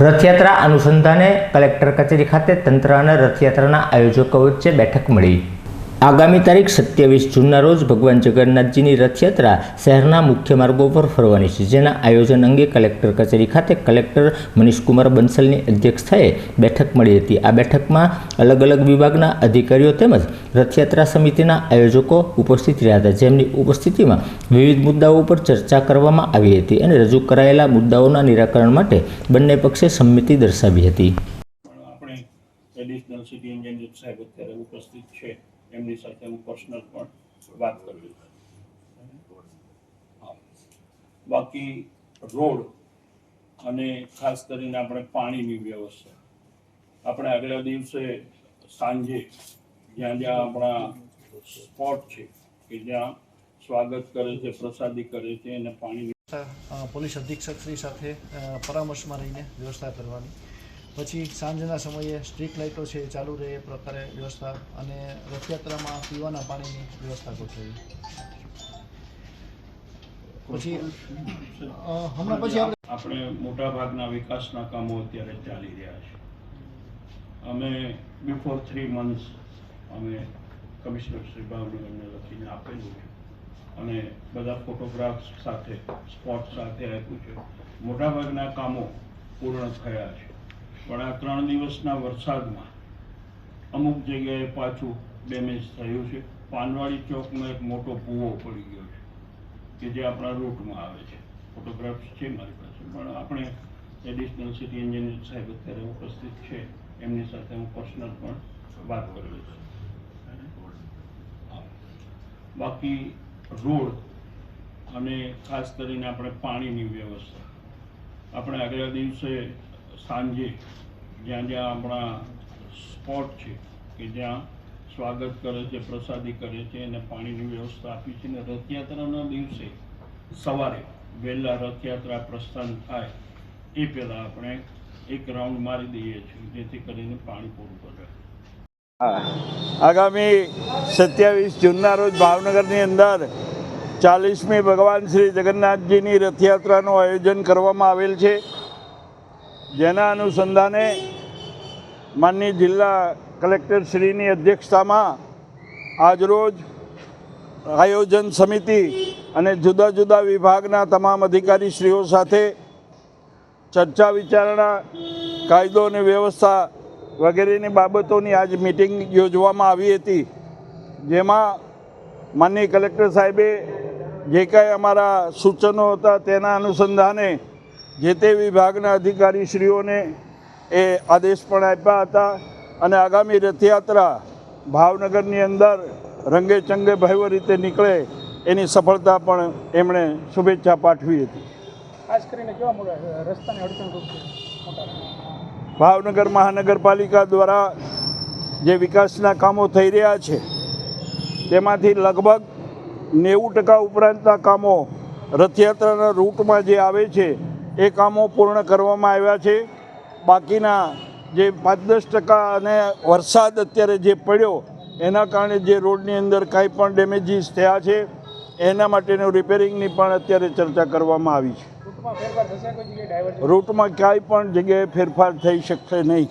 રથયાત્રા અનુસંધાને કલેક્ટર કચેરી ખાતે તંત્ર અને રથયાત્રાના આયોજકો વચ્ચે બેઠક મળી. આગામી તારીખ સત્યાવીસ જૂનના રોજ ભગવાન જગન્નાથજીની રથયાત્રા શહેરના મુખ્ય માર્ગો પર ફરવાની છે. જેના આયોજન અંગે કલેક્ટર કચેરી ખાતે કલેક્ટર મનીષકુમાર બંસલની અધ્યક્ષતાએ બેઠક મળી હતી. આ બેઠકમાં અલગ અલગ વિભાગના અધિકારીઓ તેમજ રથયાત્રા સમિતિના આયોજકો ઉપસ્થિત રહ્યા હતા. જેમની ઉપસ્થિતિમાં વિવિધ મુદ્દાઓ ઉપર ચર્ચા કરવામાં આવી હતી અને રજૂ કરાયેલા મુદ્દાઓના નિરાકરણ માટે બંને પક્ષે સંમતિ દર્શાવી હતી. ઉપસ્થિત છે. એમની સાથે હું પર્સનલ પણ વાત કરી બાકી રોડ અને ખાસ કરીને આપણે પાણીની વ્યવસ્થા. આપણે આગલા દિવસે સાંજે જ્યાં જ્યાં આપણા સ્પોટ છે કે જ્યાં સ્વાગત કરે છે, પ્રસાદી કરે છે અને પાણી પોલીસ અધિક્ષક શ્રી સાથે પરામર્શમાં રહીને વ્યવસ્થા કરવાની. પછી સાંજના સમયે સ્ટ્રીટ લાઇટો છે એ ચાલુ રહે, એ પ્રકારે વ્યવસ્થા અને રથયાત્રામાં પીવાના પાણીની વ્યવસ્થા ગોઠવી પછી હમણાં પછી આપણે આપણે મોટા ભાગના વિકાસના કામો અત્યારે ચાલી રહ્યા છે. અમે બિફોર થ્રી મંથ્સ અમે કમિશનર શ્રી ભાવનગરને લખીને આપેલું છે. અને બધા ફોટોગ્રાફ્સ સાથે સ્પોટ સાથે આપ્યું છે. મોટાભાગના કામો પૂર્ણ થયા છે. પણ આ ત્રણ દિવસના વરસાદમાં અમુક જગ્યાએ પાછું ડેમેજ થયું છે. પાનવાડી ચોકમાં એક મોટો ભૂવો પડી ગયો છે, કે જે આપણા રૂટમાં આવે છે. ફોટોગ્રાફ્સ છે મારી પાસે, પણ આપણે એડિશનલ સિટી એન્જિનિયર સાહેબ અત્યારે ઉપસ્થિત છે. એમની સાથે હું પર્સનલ પણ વાત કરવી છું. બાકી રોડ અને ખાસ કરીને આપણે પાણીની વ્યવસ્થા. આપણે આગલા દિવસે સાંજે જ્યાં જ્યાં આપણા સ્પોટ છે કે જ્યાં સ્વાગત કરે છે, પ્રસાદી કરે છે અને પાણીની વ્યવસ્થા આપી છે અને રથયાત્રાના દિવસે સવારે વહેલા રથયાત્રા પ્રસ્થાન થાય એ પહેલાં આપણે એક રાઉન્ડ મારી દઈએ છીએ, જેથી કરીને પાણી પૂરું કરે આગામી સત્યાવીસ જૂનના રોજ ભાવનગરની અંદર ચાલીસમી ભગવાન શ્રી જગન્નાથજીની રથયાત્રાનું આયોજન કરવામાં આવેલ છે. જેના અનુસંધાને માનની જિલ્લા કલેક્ટર શ્રીની અધ્યક્ષતામાં આજરોજ આયોજન સમિતિ અને જુદા જુદા વિભાગના તમામ અધિકારીશ્રીઓ સાથે ચર્ચા વિચારણા, કાયદો અને વ્યવસ્થા વગેરેની બાબતોની આજ મિટિંગ યોજવામાં આવી હતી. જેમાં માનની કલેક્ટર સાહેબે જે કાંઈ અમારા સૂચનો હતા તેના અનુસંધાને જે તે વિભાગના અધિકારીશ્રીઓને એ આદેશ પણ આપ્યા હતા અને આગામી રથયાત્રા ભાવનગરની અંદર રંગે ચંગે ભવ્ય રીતે નીકળે એની સફળતા પણ એમણે શુભેચ્છા પાઠવી હતી. ખાસ કરીને કેવા રસ્તાની અડચણરૂપ ભાવનગર મહાનગરપાલિકા દ્વારા જે વિકાસના કામો થઈ રહ્યા છે તેમાંથી લગભગ નેવું ટકા ઉપરાંતના કામો રથયાત્રાના રૂટમાં જે આવે છે એ કામો પૂર્ણ કરવામાં આવ્યા છે. બાકીના જે પાંચ દસ ટકા અને વરસાદ અત્યારે જે પડ્યો એના કારણે જે રોડની અંદર કાંઈ પણ ડેમેજીસ થયા છે એના માટેનું રિપેરિંગની પણ અત્યારે ચર્ચા કરવામાં આવી છે. રૂટમાં કોઈ ક્યાંય પણ જગ્યાએ ફેરફાર થઈ શકશે નહીં.